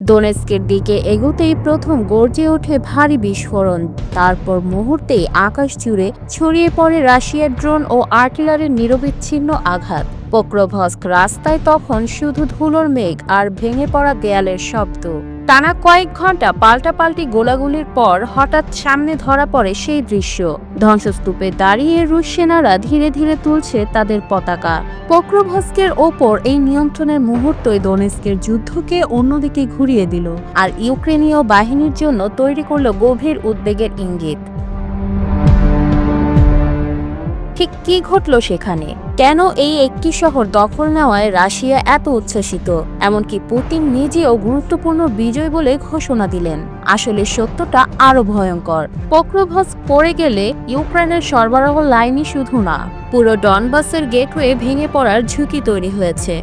দোনেস্কের দিকে এগোতেই প্রথম গর্জে ওঠে ভারী বিস্ফোরণ। তারপর মুহূর্তেই আকাশ জুড়ে ছড়িয়ে পড়ে রাশিয়ার ড্রোন ও আর্টিলারির নিরবিচ্ছিন্ন আঘাত। পোক্রোভস্ক রাস্তায় তখন শুধু ধুলোর মেঘ আর ভেঙে পড়া দেয়ালের শব্দ। টানা কয়েক ঘণ্টা পাল্টাপাল্টি গোলাগুলির পর হঠাৎ সামনে ধরা পড়ে সেই দৃশ্য। ধ্বংসস্তূপে দাঁড়িয়ে রুশ সেনারা ধীরে ধীরে তুলছে তাদের পতাকা। পোক্রোভস্কের ওপর এই নিয়ন্ত্রণের মুহূর্তই দোনেস্কের যুদ্ধকে অন্যদিকে ঘুরিয়ে দিল। আর ইউক্রেনীয় বাহিনীর জন্য তৈরি করল গভীর উদ্বেগের ইঙ্গিত। ঠিক কি ঘটল সেখানে? কেন এই একটি শহর দখল নেওয়ায় রাশিয়া এত উচ্ছ্বসিত? এমনকি পুতিন নিজেও গুরুত্বপূর্ণ বিজয় বলে ঘোষণা দিলেন। আসলে সত্যটা আরও ভয়ঙ্কর। পক্রভস পড়ে গেলে ইউক্রেনের সরবরাহ লাইনই শুধু না, পুরো ডনবাসের গেটওয়ে ভেঙে পড়ার ঝুঁকি তৈরি হয়েছে।